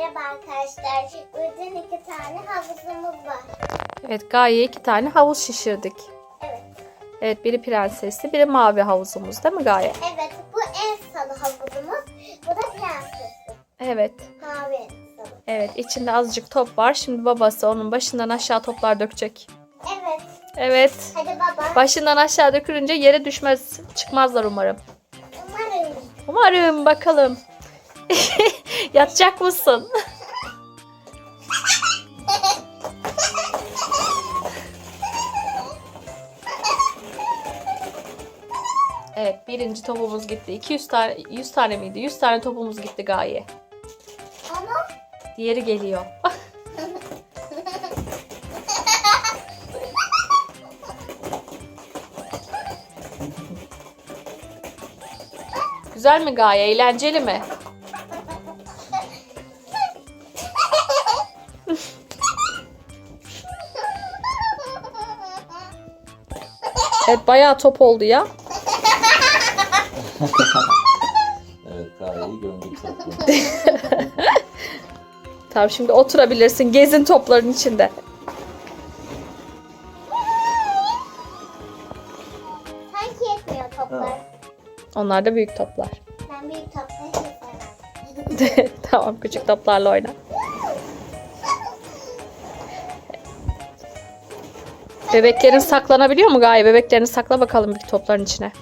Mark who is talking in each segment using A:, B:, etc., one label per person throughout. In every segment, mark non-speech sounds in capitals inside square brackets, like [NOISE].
A: Merhaba arkadaşlar. Buradan iki tane havuzumuz var.
B: Evet Gaye iki tane havuz şişirdik.
A: Evet.
B: Evet biri prensesli biri mavi havuzumuz değil mi Gaye?
A: Evet bu en salı havuzumuz. Bu da prensesli.
B: Evet.
A: Mavi en salı.
B: Evet içinde azıcık top var. Şimdi babası onun başından aşağı toplar dökecek.
A: Evet.
B: Evet.
A: Hadi baba.
B: Başından aşağı dökülünce yere düşmez, çıkmazlar umarım.
A: Umarım.
B: Umarım bakalım. [LAUGHS] Yatacak mısın? Evet birinci topumuz gitti. 200 tane 100 tane miydi? 100 tane topumuz gitti Gaye.
A: Ama
B: Diğeri geliyor. [LAUGHS] Güzel mi Gaye? Eğlenceli mi? Evet bayağı top oldu ya.
C: Evet iyi gömdük. [LAUGHS]
B: Tamam şimdi oturabilirsin. Gezin topların içinde.
A: sanki yetmiyor toplar.
B: Onlar da büyük toplar.
A: Ben büyük topları [LAUGHS]
B: tamam küçük toplarla oyna. Bebeklerin saklanabiliyor mu Gaye? Bebeklerini sakla bakalım bir topların içine.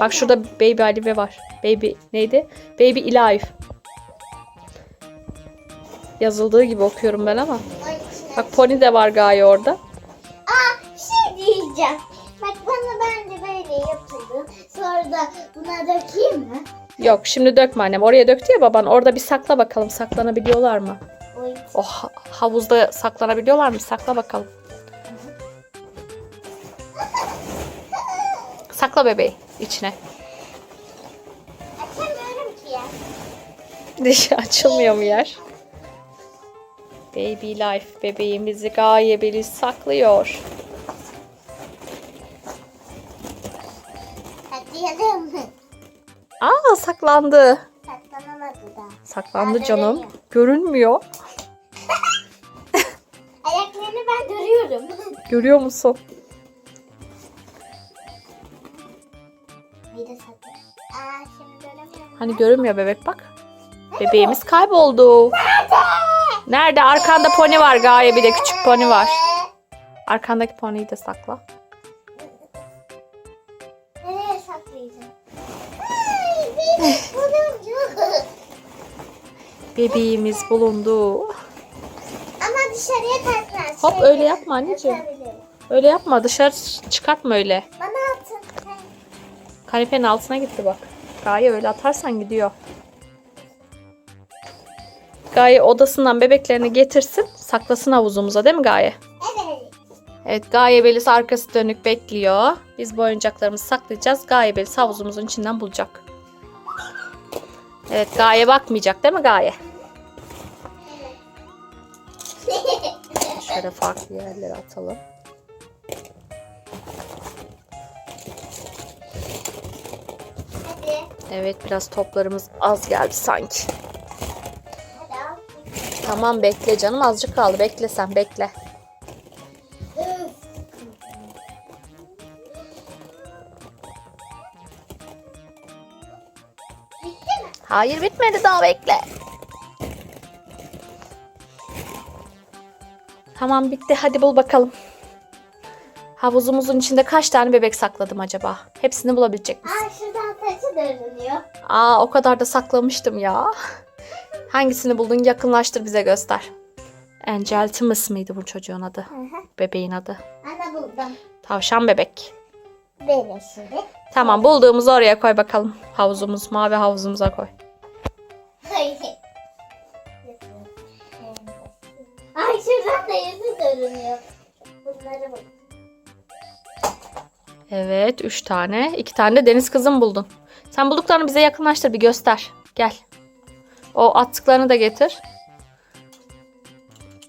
B: Bak şurada Baby Alive var. Baby neydi? Baby Alive. Yazıldığı gibi okuyorum ben ama. Bak Pony de var Gaye orada.
A: Aa şey diyeceğim. Bak bana ben de böyle yapıldı. Sonra da buna dökeyim mi?
B: Yok şimdi dökme annem. Oraya döktü ya baban. Orada bir sakla bakalım. Saklanabiliyorlar mı?
A: Oy.
B: O ha- havuzda saklanabiliyorlar mı? Sakla bakalım. Sakla bebeği içine.
A: Açamıyorum ki ya. [LAUGHS]
B: Açılmıyor mu yer? Baby Life bebeğimizi gayebeli saklıyor.
A: Hadi yalalım.
B: Aa saklandı.
A: Saklanamadı da.
B: Saklandı
A: Aa,
B: canım.
A: görünüyor.
B: Görünmüyor. [LAUGHS]
A: Ayaklarını ben görüyorum.
B: Görüyor musun?
A: Bir de saklan. Aa şimdi göremiyorum.
B: Hani görünmüyor bebek bak. Bebeğimiz kayboldu. Nerede? Arkanda pony var Gaye bir de küçük pony var. Arkandaki ponyyi de sakla.
A: Nereye saklayacağım? Ay benim buluncu.
B: Bebeğimiz bulundu.
A: Ama dışarıya kaçmaz.
B: Hop, öyle yapma anneciğim. Öyle yapma dışarı çıkartma öyle. Kanepenin altına gitti bak. Gaye öyle atarsan gidiyor. Gaye odasından bebeklerini getirsin. Saklasın havuzumuza değil mi Gaye?
A: Evet.
B: Evet Gaye Belis arkası dönük bekliyor. Biz bu oyuncaklarımızı saklayacağız. Gaye Belis havuzumuzun içinden bulacak. Evet Gaye bakmayacak değil mi Gaye? Şöyle farklı yerlere atalım. Evet biraz toplarımız az geldi sanki. Tamam bekle canım azıcık kaldı. Bekle sen bekle. Hayır bitmedi daha bekle. Tamam bitti hadi bul bakalım. Havuzumuzun içinde kaç tane bebek sakladım acaba? Hepsini bulabilecek misin?
A: Aa şuradan taşı görünüyor.
B: Aa o kadar da saklamıştım ya. Hangisini buldun yakınlaştır bize göster. Angel Thomas mıydı bu çocuğun adı?
A: Hı hı.
B: Bebeğin adı.
A: Ana buldum.
B: Tavşan bebek.
A: Böyle şimdi.
B: Tamam bulduğumuzu oraya koy bakalım. Havuzumuz mavi havuzumuza koy.
A: Ay. Ay şuradan da yüzü görünüyor. Bunları bul.
B: Evet, üç tane. iki tane de deniz kızım buldun. Sen bulduklarını bize yakınlaştır bir göster. Gel. O attıklarını da getir.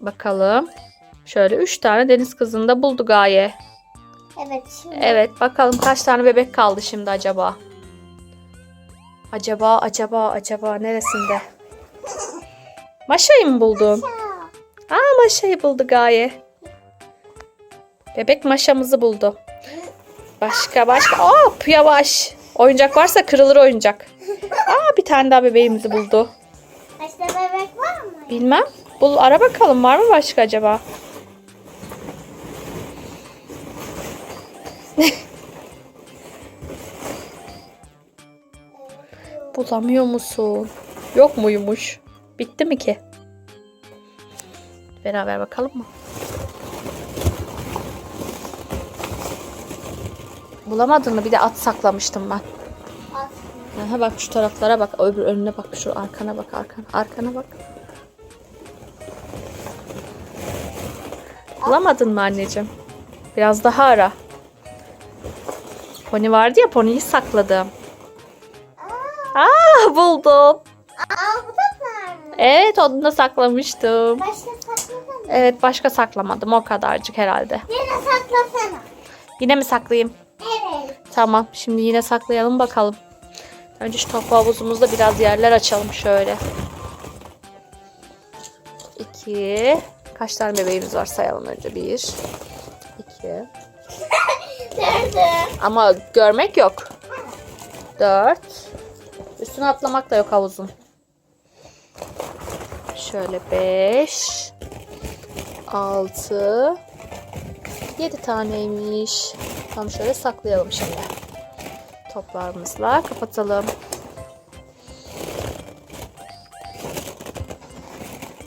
B: Bakalım. Şöyle üç tane deniz kızını da buldu Gaye.
A: Evet şimdi.
B: Evet bakalım kaç tane bebek kaldı şimdi acaba? Acaba acaba acaba neresinde? Maşayı mı buldun?
A: Sağ.
B: Aa Maşa'yı buldu Gaye. Bebek Maşa'mızı buldu. Başka başka. Hop yavaş. Oyuncak varsa kırılır oyuncak. Aa bir tane daha bebeğimizi buldu.
A: Başka bebek var mı?
B: Bilmem. Bul ara bakalım var mı başka acaba? [LAUGHS] Bulamıyor musun? Yok muymuş? Bitti mi ki? Beraber bakalım mı? Bulamadın mı? Bir de at saklamıştım ben.
A: Aslında.
B: Aha bak şu taraflara bak. Öbür önüne bak. Şu arkana bak. Arkana, arkana bak. Bulamadın mı anneciğim? Biraz daha ara. Pony vardı ya poniyi sakladım. Aa buldum.
A: Aa bu da var?
B: Evet onu da saklamıştım.
A: Başka saklasana.
B: Evet başka saklamadım o kadarcık herhalde.
A: Yine saklasana.
B: Yine mi saklayayım? Tamam şimdi yine saklayalım bakalım. Önce şu top havuzumuzda biraz yerler açalım şöyle. İki. Kaç tane bebeğimiz var sayalım önce. Bir. iki.
A: Nerede?
B: Ama görmek yok. Dört. Üstüne atlamak da yok havuzun. Şöyle beş. Altı. Yedi taneymiş. Tam şöyle saklayalım şimdi. Toplarımızla kapatalım.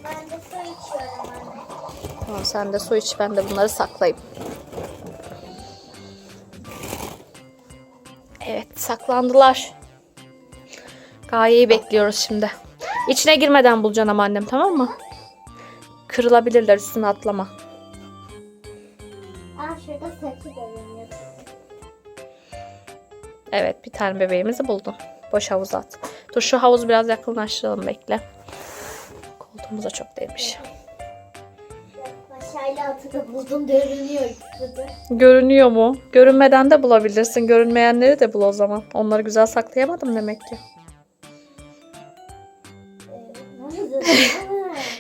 A: Ben de su içiyorum anne.
B: Tamam sen de su iç ben de bunları saklayayım. Evet saklandılar. Gayeyi bekliyoruz şimdi. İçine girmeden bulacaksın ama annem tamam mı? Kırılabilirler üstüne atlama.
A: Şurada saçı görünüyor.
B: Evet bir tane bebeğimizi buldum. Boş havuza at. Dur şu havuzu biraz yakınlaştıralım bekle. Koltuğumuza çok değmiş.
A: Başayla atı da buldum görünüyor ikisi de.
B: Görünüyor mu? Görünmeden de bulabilirsin. Görünmeyenleri de bul o zaman. Onları güzel saklayamadım demek ki.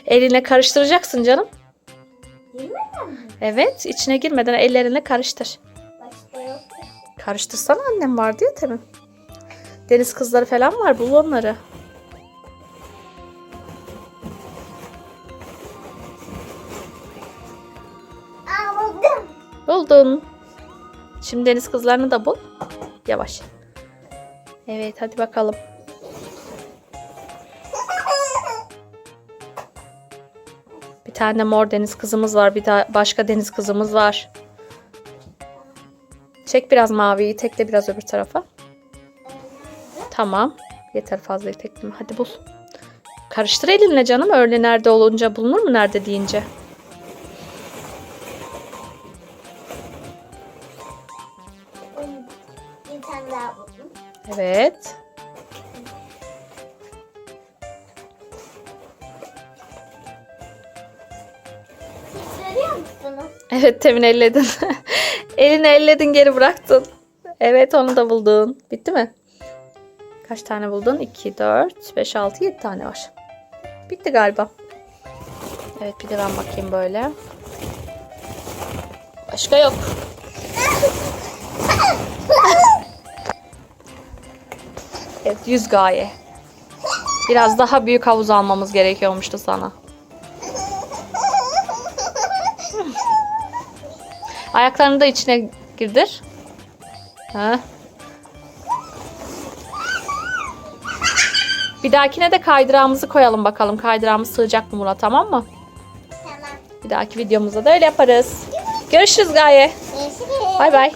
A: Ee? [LAUGHS]
B: Eline karıştıracaksın canım.
A: Mi?
B: Evet, içine girmeden ellerinle karıştır.
A: Başka yok.
B: Karıştırsana annem vardı ya temin. Deniz kızları falan var, bul onları.
A: Aa buldum.
B: Buldun. Şimdi deniz kızlarını da bul. Yavaş. Evet, hadi bakalım. Tane mor deniz kızımız var, bir daha başka deniz kızımız var. Çek biraz maviyi, tekle biraz öbür tarafa. Tamam. Yeter fazla teklim. Hadi bul. Karıştır elinle canım. Öyle nerede olunca bulunur mu nerede deyince. Evet.
A: Görüyor musunuz?
B: Evet Temin elledin. [LAUGHS] Elini elledin geri bıraktın. Evet onu da buldun. Bitti mi? Kaç tane buldun? 2, 4, 5, 6, 7 tane var. Bitti galiba. Evet bir de ben bakayım böyle. Başka yok. Evet yüz gaye. Biraz daha büyük havuz almamız gerekiyormuştu sana. Ayaklarını da içine girdir. Ha. Bir dahakine de kaydırağımızı koyalım bakalım. Kaydırağımız sığacak mı Murat tamam mı?
A: Tamam.
B: Bir dahaki videomuzda da öyle yaparız. Görüşürüz Gaye.
A: Görüşürüz.
B: Bay bay.